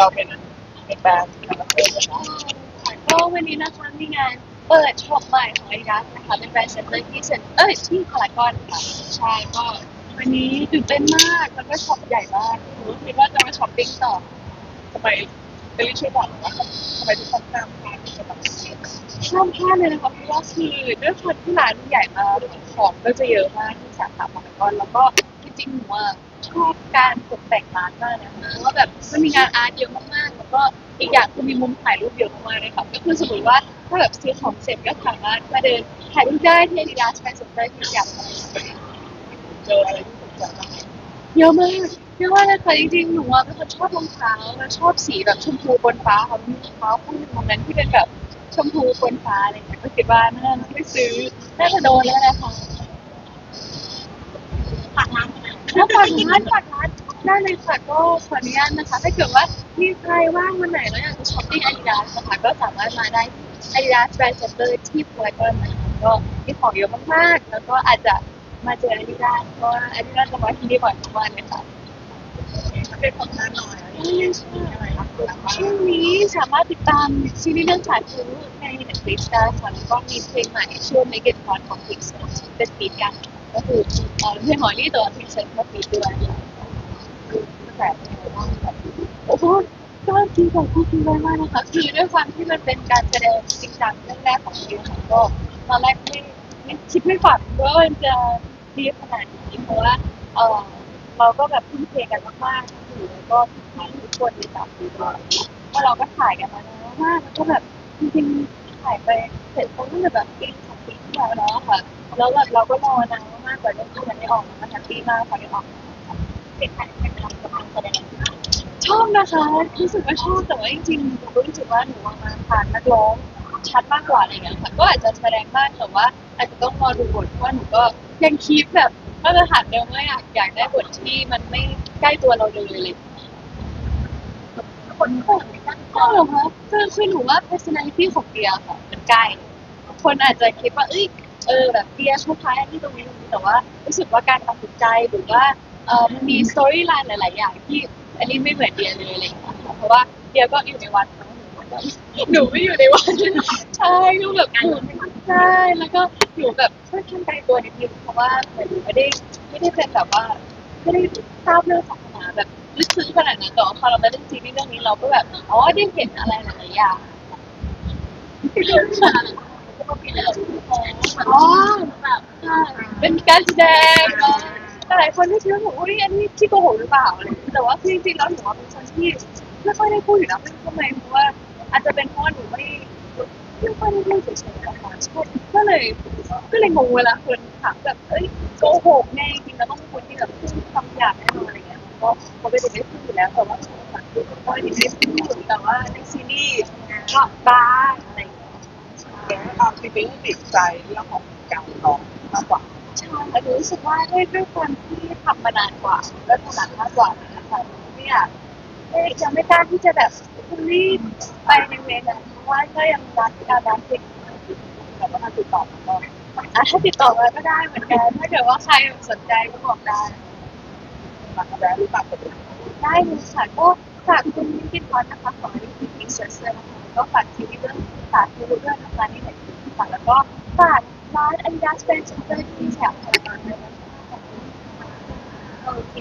เราเป็นเป็นแบรนด์คาราเฟ่เลยนะก็วันนี้นะคะมีงานเปิดช็อปใหม่ของไอรัสนะคะ เป็นแบรนด์เซ็นเตอร์ที่เซ็นเอ้ยที่พารากอนค่ะใช่ก็วันนี้ตื่นเต้นมากแล้วก็ช็อปใหญ่มากหนูคิดว่าจะมาช็อปปิ้งต่อทำไมเดลิช่วยบอกว่าทำไมทุกคนตามมาที่จะแบ บห้ามาดเลยนะคะเพราะว่าคือด้วยความที่ร้านใหญ่มากของก็จะเยอะมากที่สาขาพารากอนแล้วก็จริงๆหนูอะชอบการตกแต่งร้านมากนะคะเพราะว่าแบบมันมีงานอาร์ตเยอะมากๆแล้วก็อีกอย่างคือมีมุมถ่ายรูปเยอะมากเลยค่ะก็คือสมมติว่าถ้าแบบซื้อของเสร็จก็สามารถมาเดินถ่ายรูปได้ที่ Adidas ไปสนใจที่อยากเจออะไรที่ถูกใจบ้างเยอะมากเยอะมากเลยค่ะจริงๆหนูอะเป็นคนชอบรองเท้าแล้วชอบสีแบบชมพูบนฟ้าค่ะมีรองเท้าคู่หนึงตรงนั้นที่เป็นแบบ ชมพูบนฟ้าอะไรเงี้ยก็คิดว่าน่าจะไม่ซื้อน่าจะโดนแล้วนะคะฝากร้านถ้าฝากร้านฝากร้านได้เลยค่ะก็ขออนุญาตนะคะ ถ้าเกิดว่ามีใครว่างวันไหนแล้วอยากจะช้อปปิ้งอาดิดาสนะคะก็สามารถมาได้อาดิดาสแบรนด์เซ็นเตอร์ที่พารากอนนะคะก็มีของเยอะมากๆ แล้วก็อาจจะมาเจออาดิดาสเพราะว่าอาดิดาสจะมาที่นี่บ่อยมากๆเลยค่ะ เป็นของานน่อยช่วงนี้สามารถติดตามซีรีส์เรื่องสายฟูใน Netflix ได้ค่ะแล้วก็มีเพลงใหม่ช่วง Make It Hot ของ Pixar เป็นปีกันก็คือเอ่อเพื่อนหมอนี่ตัว Pixar ก็ปีด้วยแต่ในบ้านแบบโอ้โหก็จริงจังจริงเลยมากนะคะคือด้วยความที่มันเป็นการแสดงจริงจังเรื่องแรกของชีวิตค่ะก็ตอนแรกไม่ไม่คิดไม่ฝันว่ามันจะดีขนาดนี้เพราะว่าเออ เราก็แบบทุ่มเทกันมากๆคือแล้วก็ทุกคนในสามปีด้วยแล้วเราก็ถ่ายกันมานานมากแล้วก็แบบจริงๆถ่ายไปเสร็จก็ตั้งแต่แบบปีสองปีที่แล้วแล้วอะค่ะแล้วแบบเราก็รอนานมากกว่าเรื่องที่มันได้ออกมาแฮปปี้มากพอได้ออกมาเป็นการเป็นการกำลังแสดงชอบนะคะรู้สึกว่าชอบแต่ว่าจริงๆหนูรู้สึกว่าหนูวางมาผ่านนักร้องชัดมากกว่าอะไรอย่างเงี้ยค่ะก็อาจจะแสดงบ้างแต่ว่า อาจจะต้องรอดูบทเพราะหนูก็ยังคีปแบบ มาตรฐานเดิมว่าอยากอยากได้บทที่มันไม่ใกล้ตัวเราเลยเลยคนก็ไม่ตั้งใจก็เหรอคะคือคือหนูว่า personality ของเดียค่ะมันใกล้ คนอาจจะคิดว่า เอ้ย เออแบบเดียชอบคล้ายอันนี้ตรงนี้ตรงนี้แต่ว่ารู้สึกว่าการตัดสินใจหรือว่าเออมันมี storyline หลาย ๆ อย่างที่อันนี้ไม่เหมือนเดียเลยอะไรอย่างเงี้ยค่ะเพราะว่าเดียก็อยู่ในวัดเนอะหนูไม่อยู่ในวัดใช่ก็แบบหนูใช่แล้วก็อยู่แบบค่อน ข้างไกลตัวนิดนึงเพราะว่าเหมือนหนูไม่ได้ไม่ได้เป็นแบบว่าไม่ได้ทราบเรื่องศาสนาแบบลึกซึ้งขนาดนั้นแต่ว่าพอเรามาเล่นซีรีส์เรื่องนี้เราก็แบบอ๋อได้เห็นอะไรหลายๆอย่างอ๋อแบบใช่เป็นการแสดงอะแต่หลายคนที่คิดว่าหนูอุ้ยอันนี้ที่โกหกหรือเปล่าอะไรอย่างเงี้ยแต่ว่าจริงๆแล้วหนูว่าเป็นคนที่ไม่ค่อยได้พูดอยู่แล้วไม่รู้ทำไมเพราะว่าอาจจะเป็นเพราะว่าหนูไม่ ไม่ค่อยได้พูดเฉยๆนะคะใช่ก็เลย ก็เลยงงเวลาคนถามแบบเอ้ยโกหกไงจริงแล้วต้องเป็นคนที่แบบพูดคำหยาบแน่นอนอะไรเงี้ยก็เขาไม่ได้ไม่พูดอยู่แล้วแต่ว่าก็ไม่ได้พูดแต่ว่าในซีรีส์ก็บ้างอะไรอย่างเงี้ยเดี๋ยวเราที่เป็นติดใจเรื่องของการร้องมากกว่าใช่แต่หนูรู้สึกว่าด้วยด้วยความที่ทำมานานกว่าก็ถนัดมากกว่านะคะไม่อยากไม่ยังไม่กล้าที่จะแบบรีบไปในเวนั้น ราะว่าก็ยังรักการรักเด็กแต่ว่ามาติดต่อมาก่อนอะถ้าติดต่อมาก็ได้เหมือนกัน ถ้าเกิดว่าใครสนใจก็บอกได้มากแล้วหรือเปล่าเป็นได้เลยค่ะก็ฝากคุณมินกินพอดนะคะขอให้คุณมินเซอร์เซอร์นะคะก็ฝากทีวีเรื่องฝากทีวีเรื่องนะคะนี่แหละค่ะแล้วก็ฝากร้าน Adidas Brand Center ที่แถวพารากอนด้วยนะคะโอเค